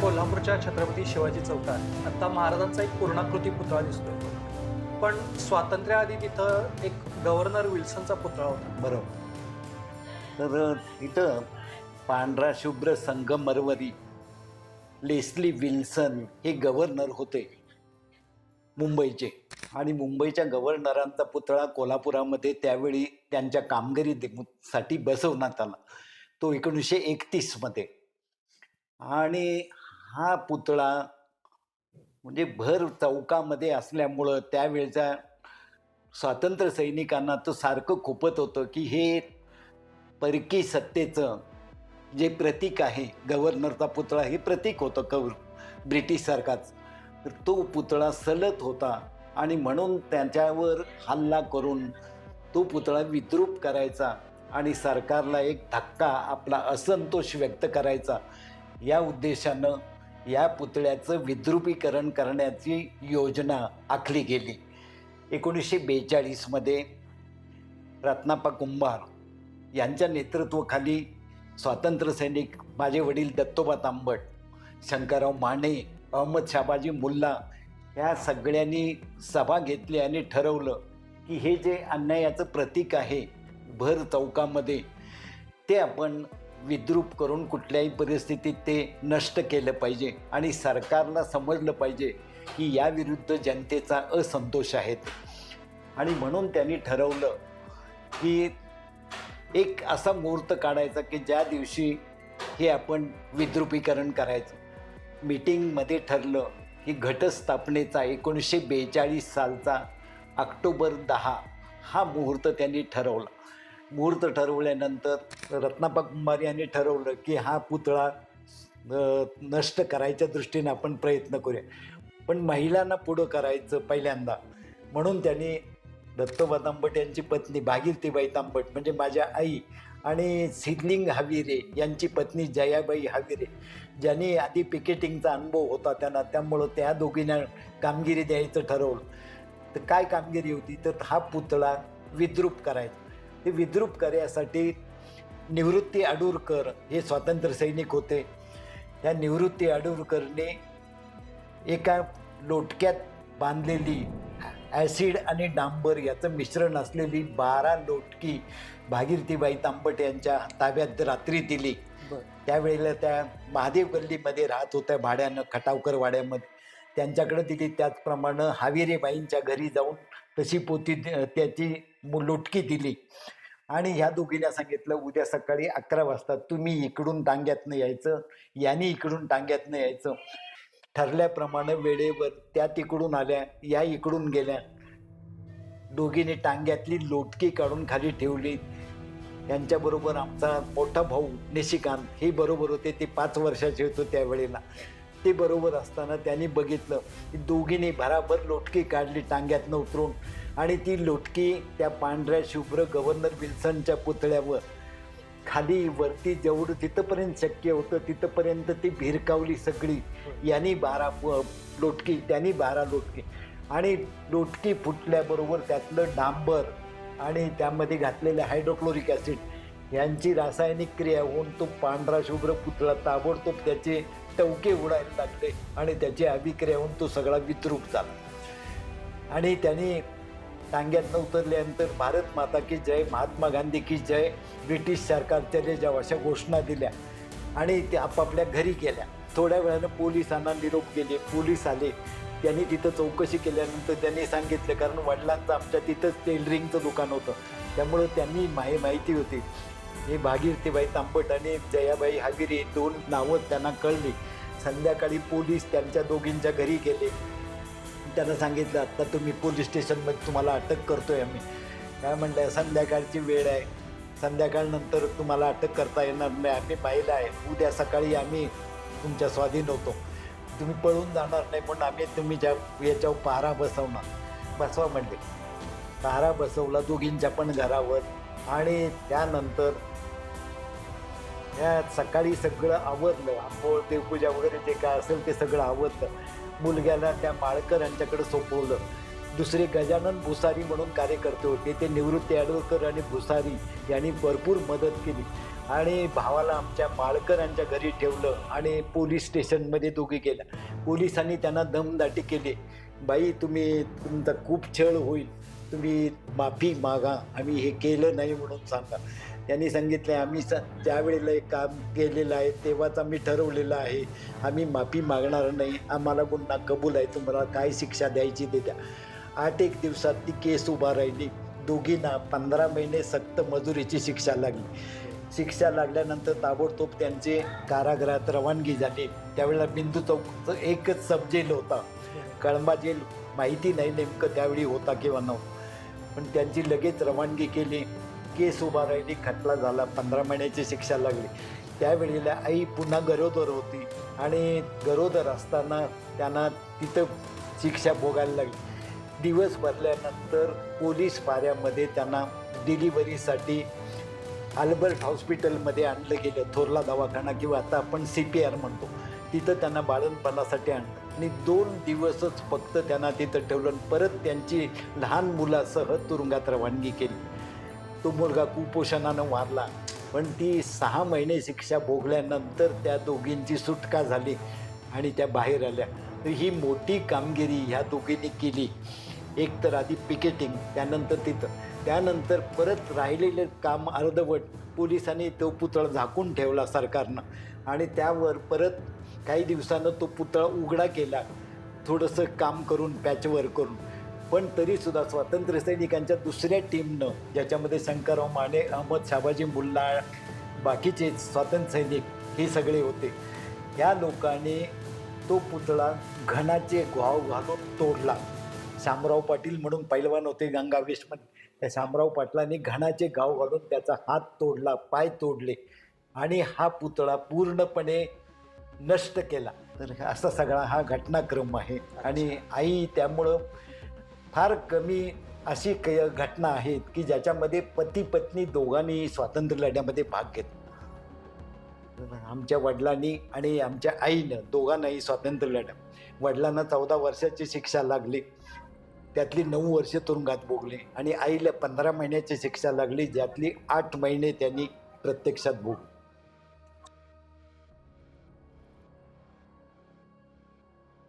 कोल्हापूरच्या छत्रपती शिवाजी चौकात आता महाराजांचा एक पूर्णाकृती पुतळा दिसतोय. पण स्वातंत्र्याआधी तिथं एक गव्हर्नर विल्सनचा पुतळा होता. बरोबर. तर इथं पांढरा शुभ्र संगमरवरी लेस्ली विल्सन हे गव्हर्नर होते. मुंबईचे. आणि मुंबईच्या गव्हर्नरांचा पुतळा कोल्हापुरामध्ये त्यावेळी त्यांच्या कामगिरी दे- साठी बसवण्यात आला. तो एकोणीसशे एकतीसमध्ये. आणि हा पुतळा म्हणजे भर चौकामध्ये असल्यामुळं त्यावेळच्या स्वातंत्र्य सैनिकांना तो सारखं खुपत होतं की हे परकी सत्तेचं जे प्रतीक आहे गव्हर्नरचा पुतळा हे प्रतीक होतं कवर ब्रिटिश सरकारच. तर तो पुतळा सलत होता आणि म्हणून त्यांच्यावर हल्ला करून तो पुतळा विद्रूप करायचा आणि सरकारला एक धक्का आपला असंतोष व्यक्त करायचा. या उद्देशानं या पुतळ्याचं विद्रुपीकरण करण्याची योजना आखली गेली. एकोणीसशे बेचाळीसमध्ये रत्नाप्पा कुंभार यांच्या नेतृत्वाखाली स्वातंत्र्यसैनिक माझे वडील दत्तोबा तांबट शंकरराव माने अहमद शाबाजी मुल्ला ह्या सगळ्यांनी सभा घेतली आणि ठरवलं की हे जे अन्यायाचं प्रतीक आहे भर चौकामध्ये ते आपण विद्रूप करून कुठल्याही परिस्थितीत ते नष्ट केलं पाहिजे आणि सरकारला समजलं पाहिजे की याविरुद्ध जनतेचा असंतोष आहे. आणि म्हणून त्यांनी ठरवलं की एक असा मुहूर्त काढायचा की ज्या दिवशी हे आपण विद्रुपीकरण करायचं. मीटिंगमध्ये ठरलं की घटस्थापनेचा एकोणीसशे बेचाळीस सालचा ऑक्टोबर दहा हा मुहूर्त त्यांनी ठरवला. मुहूर्त ठरवल्यानंतर रत्नापा कुंभार यांनी ठरवलं की हा पुतळा नष्ट करायच्या दृष्टीने आपण प्रयत्न करूया. पण महिलांना पुढं करायचं पहिल्यांदा. म्हणून त्यांनी दत्तोबा तांबट यांची पत्नी भागीरथीबाई तांबट म्हणजे माझ्या आई आणि सिद्धलिंग हविरे यांची पत्नी जयाबाई हावीरे ज्यांनी आधी पिकेटिंगचा अनुभव होता त्यांना त्यामुळं त्या दोघींना कामगिरी द्यायचं ठरवलं. तर काय कामगिरी होती? तर हा पुतळा विद्रूप करायचा. ते विद्रूप करण्यासाठी निवृत्ती अडूरकर हे स्वातंत्र्य सैनिक होते. त्या निवृत्ती अडूरकरने एका लोटक्यात बांधलेली ॲसिड आणि डांबर याचं मिश्रण असलेली बारा लोटकी भागीरथीबाई तांबट यांच्या ताब्यात रात्री दिली. त्यावेळेला त्या महादेव गल्लीमध्ये राहत होत्या भाड्यानं खटावकर वाड्यामध्ये त्यांच्याकडे दिली. त्याचप्रमाणे हाविरेबाईंच्या घरी जाऊन तशी पोती त्याची मु- लोटकी दिली. आणि ह्या दोघींना सांगितलं उद्या सकाळी अकरा वाजता तुम्ही इकडून टांग्यातनं यायचं याने इकडून टांग्यातनं यायचं. ठरल्याप्रमाणे वेळेवर त्या तिकडून आल्या या इकडून गेल्या. दोघींनी टांग्यातली लोटकी काढून खाली ठेवली. त्यांच्याबरोबर आमचा मोठा भाऊ निशिकांत हे बरोबर होते ते पाच वर्षाचे होतो त्यावेळेला ते बरोबर असताना त्यांनी बघितलं की दोघींनी भराभर लोटकी काढली टांग्यातनं उतरून. आणि ती लोटकी त्या पांढऱ्या शुभ्र गव्हर्नर विल्सनच्या पुतळ्यावर. खाली वरती जेवढं तिथंपर्यंत शक्य होतं तिथंपर्यंत ती भिरकावली सगळी. यांनी बारा लोटकी त्यांनी बारा लोटकी. आणि लोटकी फुटल्याबरोबर त्यातलं डांबर आणि त्यामध्ये घातलेलं हायड्रोक्लोरिक ॲसिड यांची रासायनिक क्रिया होऊन तो पांढरा शुभ्र पुतळा ताबडतोब त्याचे टवके उडायला लागले आणि त्याची अभिक्रिया होऊन तो सगळा विद्रूप झाला. आणि त्यांनी टांग्यातनं उतरल्यानंतर भारत माता की जय महात्मा गांधी की जय ब्रिटिश सरकारच्या ज्या अशा घोषणा दिल्या आणि ते आपापल्या घरी गेल्या. थोड्या वेळानं पोलिसांना निरोप केले पोलीस आले. त्यांनी तिथं चौकशी केल्यानंतर त्यांनी सांगितलं कारण वडिलांचं आमच्या तिथंच टेलरिंगचं दुकान होतं. त्यामुळं त्यांनी माही माहिती होती. हे भागीरथीबाई तांबट आणि जयाबाई हागिरे दोन नावं त्यांना कळली. संध्याकाळी पोलीस त्यांच्या दोघींच्या घरी गेले. त्यांना सांगितलं आत्ता तुम्ही पोलीस स्टेशनमध्ये तुम्हाला अटक करतो आहे आम्ही. काय म्हणलं संध्याकाळची वेळ आहे. संध्याकाळनंतर तुम्हाला अटक करता येणार नाही. आम्ही पाहिलं आहे. उद्या सकाळी आम्ही तुमच्या स्वाधीन होतो. तुम्ही पळून जाणार नाही म्हणून आम्ही तुम्ही ज्या याच्यावर पहारा बसवणार. बसवा म्हणले. पहारा बसवला दोघींच्या पण घरावर आणि त्यानंतर त्या सकाळी सगळं आवरलं. आंघोळ देवपूजा वगैरे जे काय असेल ते सगळं आवरलं. मुलग्याला त्या माळकर यांच्याकडे सोपवलं. दुसरे गजानन भुसारी म्हणून कार्यकर्ते होते. ते निवृत्ती आडवकर आणि भुसारी यांनी भरपूर मदत केली. आणि भावाला आमच्या माळकरांच्या घरी ठेवलं आणि पोलीस स्टेशनमध्ये दोघे गेल्या. पोलिसांनी त्यांना दमदाटी केली. बाई तुम्ही तुमचा खूप छळ होईल. तुम्ही माफी मागा आम्ही हे केलं नाही म्हणून सांगा. त्यांनी सांगितलं आम्ही स त्यावेळेला एक काम केलेलं आहे तेव्हाच आम्ही ठरवलेलं आहे. आम्ही माफी मागणार नाही आम्हाला गुन्हा कबूल आहे तुम्हाला काय शिक्षा द्यायची ते द्या. आठ एक दिवसात ती केस उभा राहिली. दोघींना पंधरा महिने सक्त मजुरीची शिक्षा लागली. शिक्षा लागल्यानंतर ताबडतोब त्यांचे कारागृहात रवानगी झाली. त्यावेळेला बिंदू चौकचं एकच सब जेल होता. कळंबा जेल माहिती नाही नेमकं त्यावेळी होता किंवा नव्हता. पण त्यांची लगेच रवानगी केली. केस उभा राहिली खटला झाला पंधरा महिन्याची शिक्षा लागली. त्यावेळेला आई पुन्हा गरोदर होती आणि गरोदर असताना त्यांना तिथं शिक्षा भोगायला लागली. दिवस भरल्यानंतर पोलीस पाऱ्यामध्ये त्यांना डिलिव्हरीसाठी अल्बर्ट हॉस्पिटलमध्ये आणलं गेलं थोरला दवाखाना किंवा आता आपण सी पी आर म्हणतो. तिथं त्यांना बाळणपणासाठी आणलं. आणि दोन दिवसच फक्त त्यांना तिथं ठेवलं आणि परत त्यांची लहान मुलासह तुरुंगात रवानगी केली. तो मुलगा कुपोषणानं वारला पण ती सहा महिने शिक्षा भोगल्यानंतर त्या दोघींची सुटका झाली आणि त्या बाहेर आल्या. तर ही मोठी कामगिरी ह्या दोघींनी केली. एक तर आधी पिकेटिंग त्यानंतर तिथं. त्यानंतर परत राहिलेलं काम अर्धवट पोलिसांनी तो पुतळा झाकून ठेवला सरकारनं. आणि त्यावर परत काही दिवसानं तो पुतळा उघडा केला थोडंसं काम करून पॅचवर करून. पण तरीसुद्धा स्वातंत्र्य सैनिकांच्या दुसऱ्या टीमनं ज्याच्यामध्ये शंकरराव माने अहमद शाबाजी मुल्ला बाकीचे स्वातंत्र्य सैनिक हे सगळे होते. ह्या लोकांनी तो पुतळा घणाचे घाव घालून तोडला. शामराव पाटील म्हणून पैलवान होते गंगावेशमन त्या शामराव पाटलांनी घणाचे गाव घालून त्याचा हात तोडला पाय तोडले. आणि हा पुतळा पूर्णपणे नष्ट केला. तर असा सगळा हा घटनाक्रम आहे. आणि आई त्यामुळं फार कमी अशी क घटना आहेत की ज्याच्यामध्ये पती पत्नी दोघांनी स्वातंत्र्य लढ्यामध्ये भाग घेतला. आमच्या वडिलांनी आणि आमच्या आईनं दोघांनाही स्वातंत्र्य लढ्या. वडिलांना चौदा वर्षाची शिक्षा लागली. त्यातली नऊ वर्षे तुरुंगात भोगली. आणि आईला पंधरा महिन्याची शिक्षा लागली ज्यातली आठ महिने त्यांनी प्रत्यक्षात भोगली.